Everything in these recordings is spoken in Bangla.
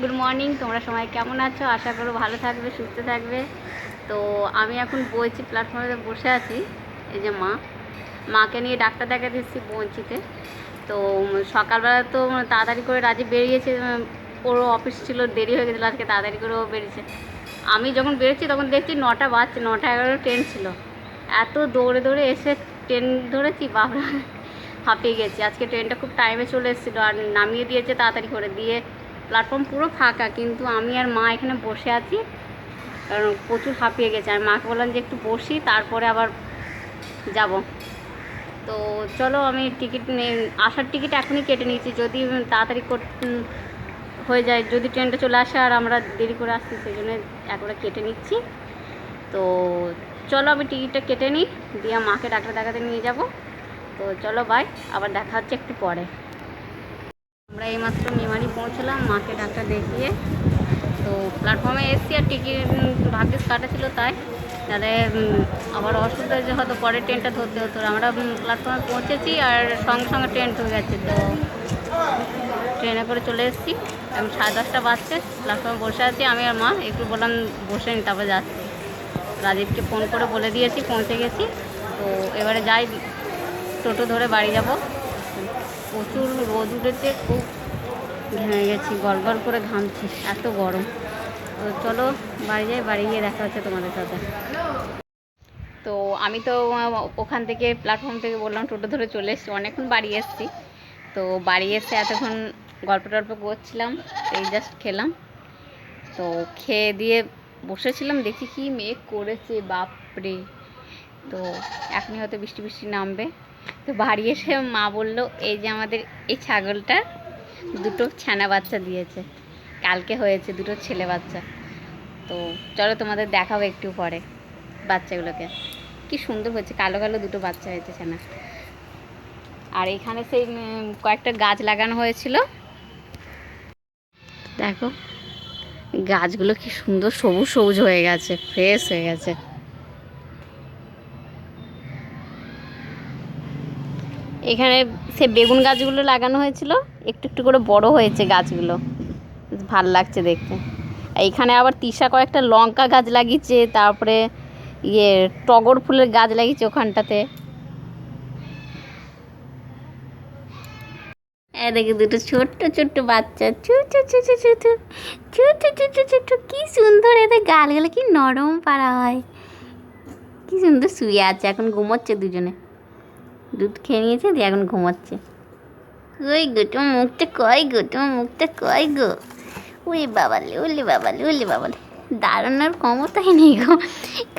গুড মর্নিং তোমরা সবাই কেমন আছো? আশা করো ভালো থাকবে, সুস্থ থাকবে। তো আমি এখন বইছি প্ল্যাটফর্মে বসে আছি, এই যে মা। মাকে নিয়ে ডাক্তার দেখাতে এসেছি বঞ্চিতে। তো সকালবেলা তো তাড়াতাড়ি করে রাজি বেরিয়েছে ওরও অফিস ছিল, দেরি হয়ে গেছিল, আজকে তাড়াতাড়ি করে ও বেরিয়েছে। আমি যখন বেরোচ্ছি, তখন দেখছি নটা বাজছে, নটা এগারো ট্রেন ছিল। এত দৌড়ে দৌড়ে এসে ট্রেন ধরেছি বাবা হাঁপিয়ে গেছি। আজকে ট্রেনটা খুব টাইমে চলে এসেছিল, আর নামিয়ে দিয়েছে তাড়াতাড়ি করে দিয়ে প্ল্যাটফর্ম পুরো ফাঁকা, কিন্তু আমি আর মা এখানে বসে আছি। কারণ প্রচুর হাঁপিয়ে গেছে। আর মাকে বললাম যে একটু বসি, তারপরে আবার যাব। তো চলো, আমি টিকিট আসার টিকিট এখনই কেটে নিয়েছি। যদি তাড়াতাড়ি কর- হয়ে যায়, যদি ট্রেনটা চলে আসে আর আমরা দেরি করে আসছি, সেই জন্য একবারে কেটে নিচ্ছি। তো চলো, আমি টিকিটটা কেটে নিই, দিয়ে মাকে ডাক্তার দেখাতে নিয়ে যাব। তো চলো বাই আবার দেখা হচ্ছে একটু পরে। আমরা এইমাত্র মেমারি পৌঁছলাম, মাকে ডাক্তার দেখিয়ে তো প্ল্যাটফর্মে এসছি আর টিকিট ভাগ্যিস কাটা ছিল তাই। তাহলে আবার অসুবিধা যে হয়তো পরে ট্রেনটা ধরতে হতো। আমরা প্ল্যাটফর্মে পৌঁছেছি আর সঙ্গে সঙ্গে ট্রেন ঢুকে গেছে। তো ট্রেনে করে চলে এসেছি। আমি সাড়ে দশটা বাজছে। প্ল্যাটফর্মে বসে আছি আমি আর মা। একটু বললাম, বসে নি, তারপর যাচ্ছি। রাজীবকে ফোন করে বলে দিয়েছি, পৌঁছে গেছি। তো এবারে যাই, টোটো ধরে বাড়ি যাব। প্রচুর রোদ উঠেছে, খুব ঘেমে গেছি গল করে ঘামছি, এত গরম। তো চলো, বাড়ি যাই, বাড়ি গিয়ে দেখা হচ্ছে তোমাদের সাথে। তো আমি তো, ওখান থেকে প্ল্যাটফর্ম থেকে বললাম, টোটো ধরে চলে এসেছি, অনেকক্ষণ বাড়ি এসেছি। তো বাড়ি এসে এতক্ষণ গল্প টল্প করছিলাম, এই জাস্ট খেলাম। তো খেয়ে দিয়ে বসেছিলাম, দেখি কি মেঘ করেছে, বাপরে। তো এখনই হয়তো বৃষ্টি বৃষ্টি নামবে। তো বাড়ি এসে মা বলল, এই যে আমাদের এই ছাগলটা, দুটো ছানা বাচ্চা দিয়েছে। কালকে হয়েছে দুটো ছেলে বাচ্চা। তো চলো তোমাদের দেখাবো একটু পরে বাচ্চাগুলোকে। কি সুন্দর হয়েছে, কালো কালো দুটো বাচ্চা হয়েছে ছানা। আর এখানে সেই কয়েকটা গাছ লাগানো হয়েছিল। দেখো, গাছগুলো কি সুন্দর সবুজ সবুজ হয়ে গেছে ফ্রেশ হয়ে গেছে। এখানে সে বেগুন গাছগুলো লাগানো হয়েছিল একটু একটু করে বড় হয়েছে গাছগুলো ভালো লাগছে দেখতে এখানে আবার তিশা কয়েকটা লঙ্কা গাছ লাগিয়েছে তারপরে ইয়ে টগর ফুলের গাছ লাগিয়েছে ওখানটাতে দেখে দুটো ছোট্ট ছোট্ট বাচ্চা ছোট ছোট ছোট ছোট ছোট কি সুন্দর এদের গালগুলো কি নরম পাড়া হয় কি সুন্দর শুয়ে আছে এখন ঘুমোচ্ছে দুজনে দুধ খেয়ে নিয়েছে, দিয়ে এখন ঘুমাচ্ছে। ওই গো, তোমার মুখটা কয় গো, তোমার মুখটা কয় গো? ওই বাবালে ওলে বাবালে ওলে বাবালে। দাঁড়ানোর ক্ষমতাই নেই গো,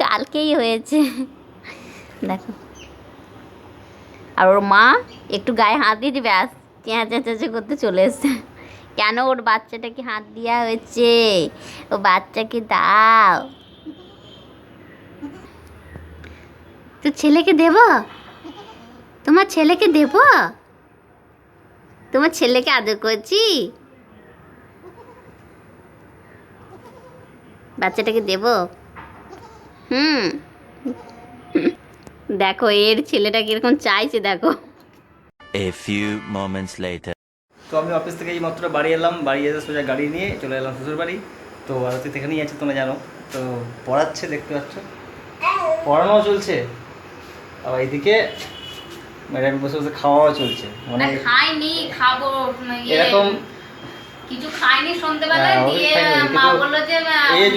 কালকেই হয়েছে। দেখো। আর ওর মা একটু গায়ে হাত দিয়ে দিবে ব্যাস চেঁচা চেঁচা করতে চলে এসছে। কেন ওর বাচ্চাটাকে হাত দেওয়া হয়েছে? ও বাচ্চাকে দাও? তো ছেলেকে দেবো? তোমার ছেলেকে দেব? তোমার ছেলেকে আদর করছি? বাচ্চাটাকে দেব? হুম। দেখো এর ছেলেটা কীরকম চাইছে দেখো। A few moments later. তো আমি অফিস থেকে এই মাত্র বাড়ি এলাম বাড়ি এসে সোজা গাড়ি নিয়ে চলে এলাম শ্বশুর বাড়ি তো আরতি তো এখানেই আছে তোমরা জানো। তো পড়াচ্ছে দেখতে পাচ্ছ। পড়ানো চলছে। আর এইদিকে ম্যাডাম বসে বসে খাওয়াও চলছে। মানে খাইনি খাব এরকম কিছু খাইনি সন্ধ্যেবেলায় হ্যাঁ, দিয়ে মা বলল যে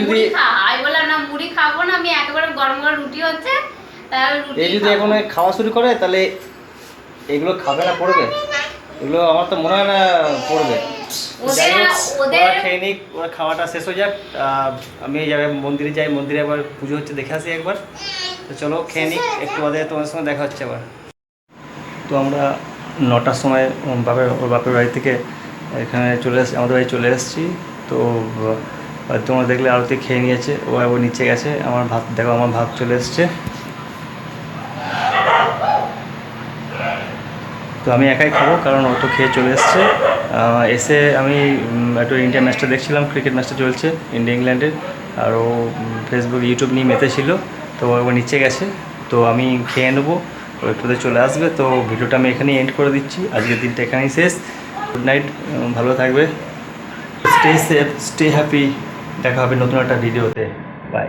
মুড়ি খা আমি বললাম না মুড়ি খাব না আমি একেবারে গরম গরম রুটি হচ্ছে এই যদি। এখন খাওয়া শুরু করে তাহলে এগুলো খাবে না পড়বে? এগুলো আমার তো মনে হয় না পড়বে। ওরা খেয়ে নিক ওরা খাওয়াটা শেষ হয়ে যাক। আমি যাবে মন্দিরে যাই মন্দিরে একবার পুজো হচ্ছে দেখে আসি একবার। তো চলো খেয়ে নিক একটু বাদে তোমার সঙ্গে দেখা হচ্ছে আবার। তো আমরা নটার সময় বাপের বাপের বাড়ি থেকে এখানে চলে এসেছি আমাদের বাড়ি চলে এসেছি। তো তোমরা দেখলে আরতি খেয়ে নিয়েছে, ও আবার নিচে গেছে, আমার ভাত, দেখো আমার ভাত চলে এসছে। তো আমি একাই খাব, কারণ ও তো খেয়ে চলে এসছে। এসে আমি একটু ইন্ডিয়া ম্যাচটা দেখছিলাম ক্রিকেট ম্যাচটা চলছে ইন্ডিয়া ইংল্যান্ডের আর ও ফেসবুক ইউটিউব নিয়ে মেতে ছিল, তো ও নিচে গেছে। তো আমি খেয়ে নেব। ও একটুতে চলে আসবে। তো ভিডিওটা আমি এখানেই এন্ড করে দিচ্ছি। আজকের দিনটা এখানেই শেষ। গুড নাইট ভালো থাকবে। স্টে সেফ স্টে হ্যাপি দেখা হবে নতুন একটা ভিডিওতে বাই